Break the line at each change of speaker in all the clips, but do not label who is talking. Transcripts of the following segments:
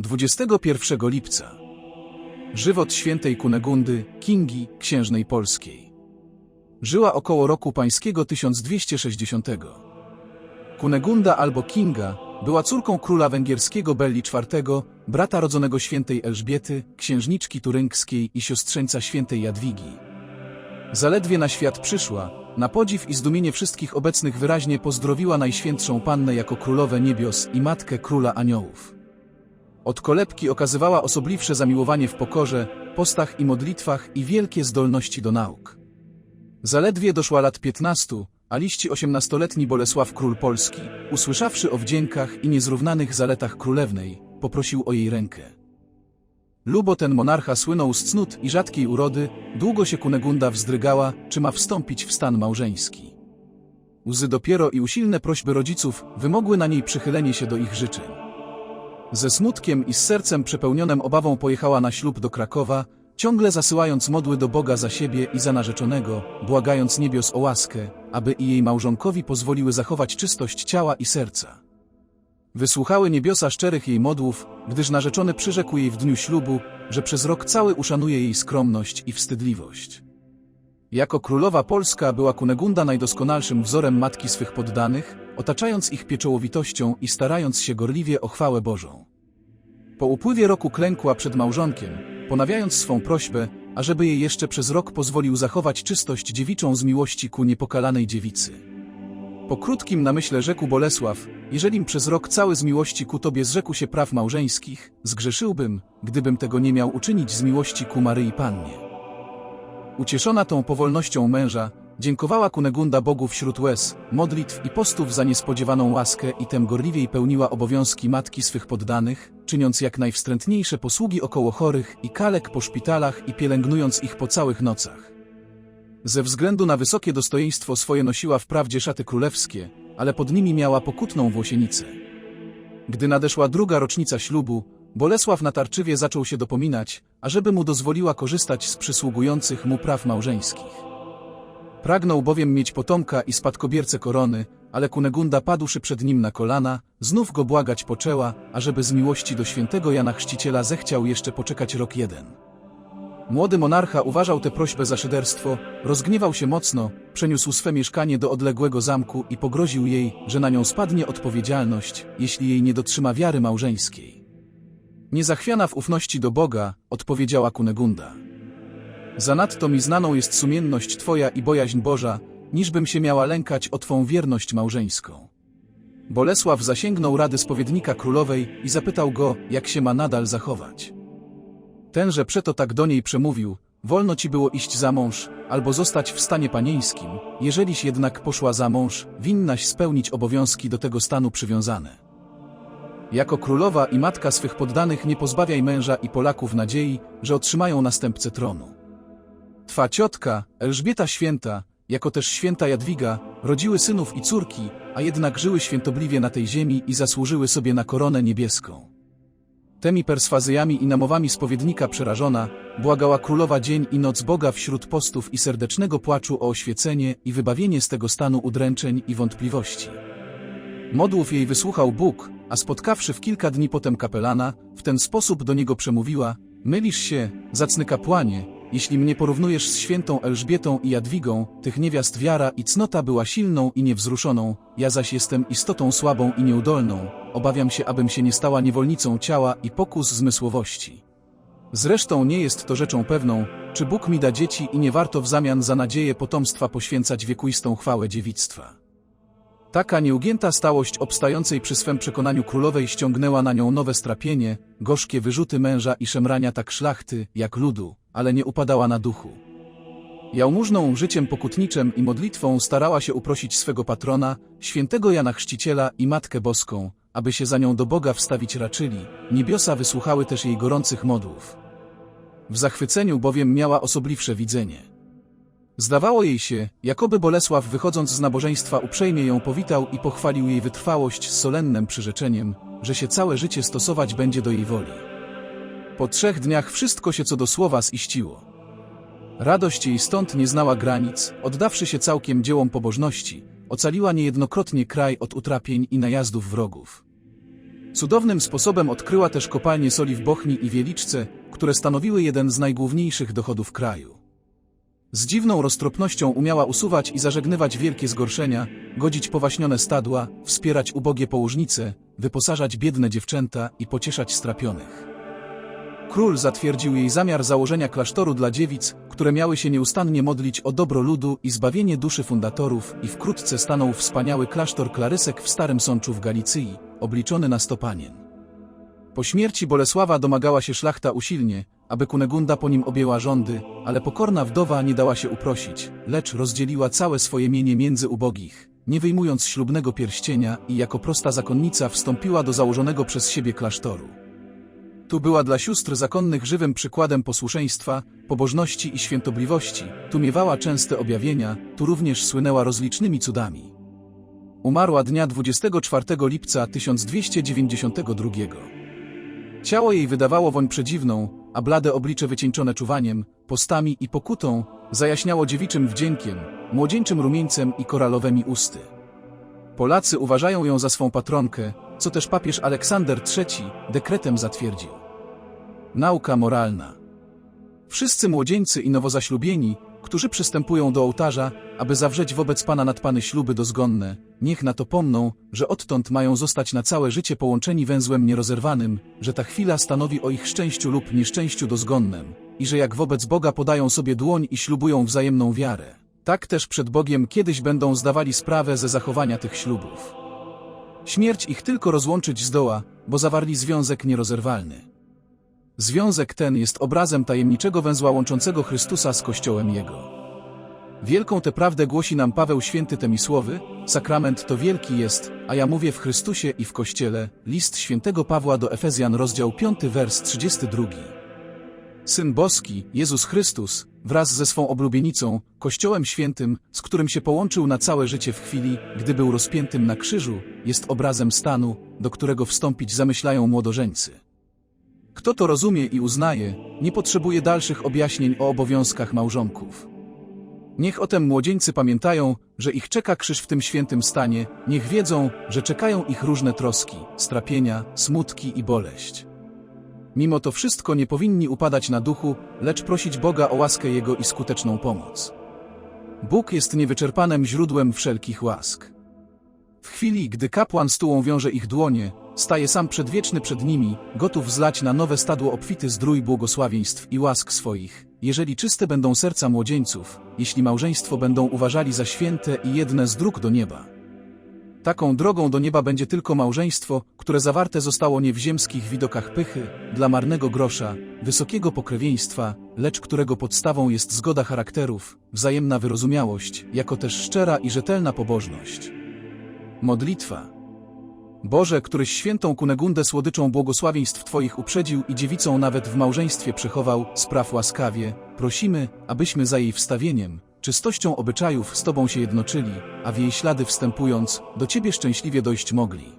21 lipca. Żywot świętej Kunegundy, Kingi, księżnej polskiej. Żyła około roku pańskiego 1260. Kunegunda albo Kinga była córką króla węgierskiego Belli IV, brata rodzonego świętej Elżbiety, księżniczki turynkskiej i siostrzeńca świętej Jadwigi. Zaledwie na świat przyszła, na podziw i zdumienie wszystkich obecnych wyraźnie pozdrowiła Najświętszą Pannę jako królowę niebios i matkę króla aniołów. Od kolebki okazywała osobliwsze zamiłowanie w pokorze, postach i modlitwach i wielkie zdolności do nauk. Zaledwie doszła lat 15, a liści osiemnastoletni Bolesław Król Polski, usłyszawszy o wdziękach i niezrównanych zaletach królewnej, poprosił o jej rękę. Lubo ten monarcha słynął z cnót i rzadkiej urody, długo się Kunegunda wzdrygała, czy ma wstąpić w stan małżeński. Łzy dopiero i usilne prośby rodziców wymogły na niej przychylenie się do ich życzeń. Ze smutkiem i z sercem przepełnionym obawą pojechała na ślub do Krakowa, ciągle zasyłając modły do Boga za siebie i za narzeczonego, błagając niebios o łaskę, aby i jej małżonkowi pozwoliły zachować czystość ciała i serca. Wysłuchały niebiosa szczerych jej modłów, gdyż narzeczony przyrzekł jej w dniu ślubu, że przez rok cały uszanuje jej skromność i wstydliwość. Jako królowa polska była Kunegunda najdoskonalszym wzorem matki swych poddanych, otaczając ich pieczołowitością i starając się gorliwie o chwałę Bożą. Po upływie roku klękła przed małżonkiem, ponawiając swą prośbę, ażeby jej jeszcze przez rok pozwolił zachować czystość dziewiczą z miłości ku niepokalanej dziewicy. Po krótkim namyśle rzekł Bolesław, jeżelim przez rok cały z miłości ku Tobie zrzekł się praw małżeńskich, zgrzeszyłbym, gdybym tego nie miał uczynić z miłości ku Maryi Pannie. Ucieszona tą powolnością męża, dziękowała Kunegunda Bogu wśród łez, modlitw i postów za niespodziewaną łaskę i tem gorliwiej pełniła obowiązki matki swych poddanych, czyniąc jak najwstrętniejsze posługi około chorych i kalek po szpitalach i pielęgnując ich po całych nocach. Ze względu na wysokie dostojeństwo swoje nosiła wprawdzie szaty królewskie, ale pod nimi miała pokutną włosienicę. Gdy nadeszła druga rocznica ślubu, Bolesław natarczywie zaczął się dopominać, ażeby mu dozwoliła korzystać z przysługujących mu praw małżeńskich. Pragnął bowiem mieć potomka i spadkobiercę korony, ale Kunegunda padłszy przed nim na kolana, znów go błagać poczęła, ażeby z miłości do świętego Jana Chrzciciela zechciał jeszcze poczekać rok jeden. Młody monarcha uważał tę prośbę za szyderstwo, rozgniewał się mocno, przeniósł swe mieszkanie do odległego zamku i pogroził jej, że na nią spadnie odpowiedzialność, jeśli jej nie dotrzyma wiary małżeńskiej. Niezachwiana w ufności do Boga, odpowiedziała Kunegunda. Zanadto mi znaną jest sumienność Twoja i bojaźń Boża, niżbym się miała lękać o Twą wierność małżeńską. Bolesław zasięgnął rady spowiednika królowej i zapytał go, jak się ma nadal zachować. Tenże przeto tak do niej przemówił, wolno ci było iść za mąż, albo zostać w stanie panieńskim, jeżeliś jednak poszła za mąż, winnaś spełnić obowiązki do tego stanu przywiązane. Jako królowa i matka swych poddanych nie pozbawiaj męża i Polaków nadziei, że otrzymają następcę tronu. Twa ciotka, Elżbieta Święta, jako też święta Jadwiga, rodziły synów i córki, a jednak żyły świętobliwie na tej ziemi i zasłużyły sobie na koronę niebieską. Temi perswazyjami i namowami spowiednika przerażona, błagała królowa dzień i noc Boga wśród postów i serdecznego płaczu o oświecenie i wybawienie z tego stanu udręczeń i wątpliwości. Modłów jej wysłuchał Bóg, a spotkawszy w kilka dni potem kapelana, w ten sposób do niego przemówiła, mylisz się, zacny kapłanie, jeśli mnie porównujesz z świętą Elżbietą i Jadwigą, tych niewiast wiara i cnota była silną i niewzruszoną, ja zaś jestem istotą słabą i nieudolną, obawiam się, abym się nie stała niewolnicą ciała i pokus zmysłowości. Zresztą nie jest to rzeczą pewną, czy Bóg mi da dzieci i nie warto w zamian za nadzieję potomstwa poświęcać wiekuistą chwałę dziewictwa. Taka nieugięta stałość obstającej przy swym przekonaniu królowej ściągnęła na nią nowe strapienie, gorzkie wyrzuty męża i szemrania tak szlachty, jak ludu, ale nie upadała na duchu. Jałmużną życiem pokutniczym i modlitwą starała się uprosić swego patrona, świętego Jana Chrzciciela i Matkę Boską, aby się za nią do Boga wstawić raczyli, niebiosa wysłuchały też jej gorących modłów. W zachwyceniu bowiem miała osobliwsze widzenie. Zdawało jej się, jakoby Bolesław wychodząc z nabożeństwa uprzejmie ją powitał i pochwalił jej wytrwałość z solennym przyrzeczeniem, że się całe życie stosować będzie do jej woli. Po trzech dniach wszystko się co do słowa ziściło. Radość jej stąd nie znała granic, oddawszy się całkiem dziełom pobożności, ocaliła niejednokrotnie kraj od utrapień i najazdów wrogów. Cudownym sposobem odkryła też kopalnie soli w Bochni i Wieliczce, które stanowiły jeden z najgłówniejszych dochodów kraju. Z dziwną roztropnością umiała usuwać i zażegnywać wielkie zgorszenia, godzić powaśnione stadła, wspierać ubogie położnice, wyposażać biedne dziewczęta i pocieszać strapionych. Król zatwierdził jej zamiar założenia klasztoru dla dziewic, które miały się nieustannie modlić o dobro ludu i zbawienie duszy fundatorów i wkrótce stanął wspaniały klasztor Klarysek w Starym Sączu w Galicji, obliczony na sto panien. Po śmierci Bolesława domagała się szlachta usilnie, aby Kunegunda po nim objęła rządy, ale pokorna wdowa nie dała się uprosić, lecz rozdzieliła całe swoje mienie między ubogich, nie wyjmując ślubnego pierścienia i jako prosta zakonnica wstąpiła do założonego przez siebie klasztoru. Tu była dla sióstr zakonnych żywym przykładem posłuszeństwa, pobożności i świętobliwości, tu miewała częste objawienia, tu również słynęła rozlicznymi cudami. Umarła dnia 24 lipca 1292. Ciało jej wydawało woń przedziwną, a blade oblicze wycieńczone czuwaniem, postami i pokutą zajaśniało dziewiczym wdziękiem, młodzieńczym rumieńcem i koralowymi usty. Polacy uważają ją za swą patronkę, co też papież Aleksander III dekretem zatwierdził. Nauka moralna. Wszyscy młodzieńcy i nowozaślubieni, którzy przystępują do ołtarza, aby zawrzeć wobec Pana nadpany śluby dozgonne, niech na to pomną, że odtąd mają zostać na całe życie połączeni węzłem nierozerwanym, że ta chwila stanowi o ich szczęściu lub nieszczęściu dozgonnym, i że jak wobec Boga podają sobie dłoń i ślubują wzajemną wiarę, tak też przed Bogiem kiedyś będą zdawali sprawę ze zachowania tych ślubów. Śmierć ich tylko rozłączyć zdoła, bo zawarli związek nierozerwalny. Związek ten jest obrazem tajemniczego węzła łączącego Chrystusa z Kościołem Jego. Wielką tę prawdę głosi nam Paweł Święty tymi słowy, sakrament to wielki jest, a ja mówię w Chrystusie i w Kościele, list świętego Pawła do Efezjan rozdział 5 wers 32. Syn Boski, Jezus Chrystus, wraz ze swą oblubienicą, Kościołem Świętym, z którym się połączył na całe życie w chwili, gdy był rozpiętym na krzyżu, jest obrazem stanu, do którego wstąpić zamyślają młodożeńcy. Kto to rozumie i uznaje, nie potrzebuje dalszych objaśnień o obowiązkach małżonków. Niech o tym młodzieńcy pamiętają, że ich czeka krzyż w tym świętym stanie, niech wiedzą, że czekają ich różne troski, strapienia, smutki i boleść. Mimo to wszystko nie powinni upadać na duchu, lecz prosić Boga o łaskę Jego i skuteczną pomoc. Bóg jest niewyczerpanym źródłem wszelkich łask. W chwili, gdy kapłan stułą wiąże ich dłonie, staje sam przedwieczny przed nimi, gotów zlać na nowe stadło obfity zdrój błogosławieństw i łask swoich, jeżeli czyste będą serca młodzieńców, jeśli małżeństwo będą uważali za święte i jedne z dróg do nieba. Taką drogą do nieba będzie tylko małżeństwo, które zawarte zostało nie w ziemskich widokach pychy, dla marnego grosza, wysokiego pokrewieństwa, lecz którego podstawą jest zgoda charakterów, wzajemna wyrozumiałość, jako też szczera i rzetelna pobożność. Modlitwa. Boże, któryś świętą Kunegundę słodyczą błogosławieństw Twoich uprzedził i dziewicą nawet w małżeństwie przechował, spraw łaskawie, prosimy, abyśmy za jej wstawieniem, czystością obyczajów z Tobą się jednoczyli, a w jej ślady wstępując, do Ciebie szczęśliwie dojść mogli.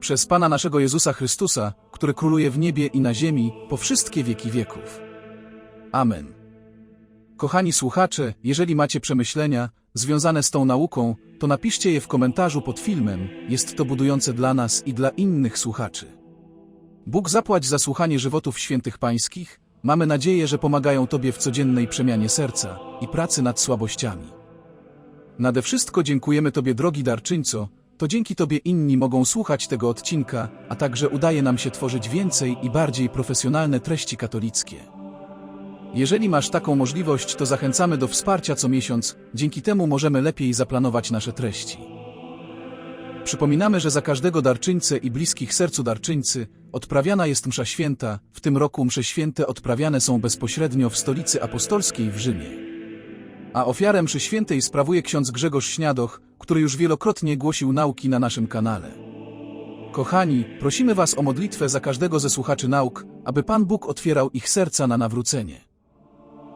Przez Pana naszego Jezusa Chrystusa, który króluje w niebie i na ziemi, po wszystkie wieki wieków. Amen. Kochani słuchacze, jeżeli macie przemyślenia związane z tą nauką, to napiszcie je w komentarzu pod filmem, jest to budujące dla nas i dla innych słuchaczy. Bóg zapłać za słuchanie żywotów świętych pańskich, mamy nadzieję, że pomagają Tobie w codziennej przemianie serca i pracy nad słabościami. Nade wszystko dziękujemy Tobie drogi darczyńco, to dzięki Tobie inni mogą słuchać tego odcinka, a także udaje nam się tworzyć więcej i bardziej profesjonalne treści katolickie. Jeżeli masz taką możliwość, to zachęcamy do wsparcia co miesiąc, dzięki temu możemy lepiej zaplanować nasze treści. Przypominamy, że za każdego darczyńcę i bliskich sercu darczyńcy odprawiana jest msza święta, w tym roku msze święte odprawiane są bezpośrednio w stolicy apostolskiej w Rzymie. A ofiarę mszy świętej sprawuje ksiądz Grzegorz Śniadoch, który już wielokrotnie głosił nauki na naszym kanale. Kochani, prosimy Was o modlitwę za każdego ze słuchaczy nauk, aby Pan Bóg otwierał ich serca na nawrócenie.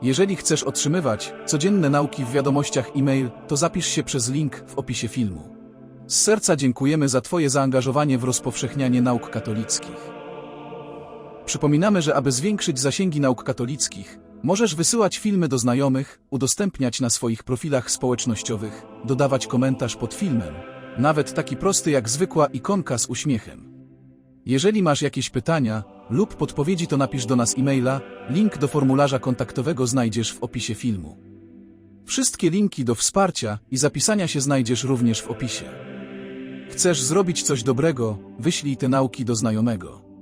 Jeżeli chcesz otrzymywać codzienne nauki w wiadomościach e-mail, to zapisz się przez link w opisie filmu. Z serca dziękujemy za Twoje zaangażowanie w rozpowszechnianie nauk katolickich. Przypominamy, że aby zwiększyć zasięgi nauk katolickich, możesz wysyłać filmy do znajomych, udostępniać na swoich profilach społecznościowych, dodawać komentarz pod filmem, nawet taki prosty jak zwykła ikonka z uśmiechem. Jeżeli masz jakieś pytania lub podpowiedzi, to napisz do nas e-maila. Link do formularza kontaktowego znajdziesz w opisie filmu. Wszystkie linki do wsparcia i zapisania się znajdziesz również w opisie. Chcesz zrobić coś dobrego? Wyślij te nauki do znajomego.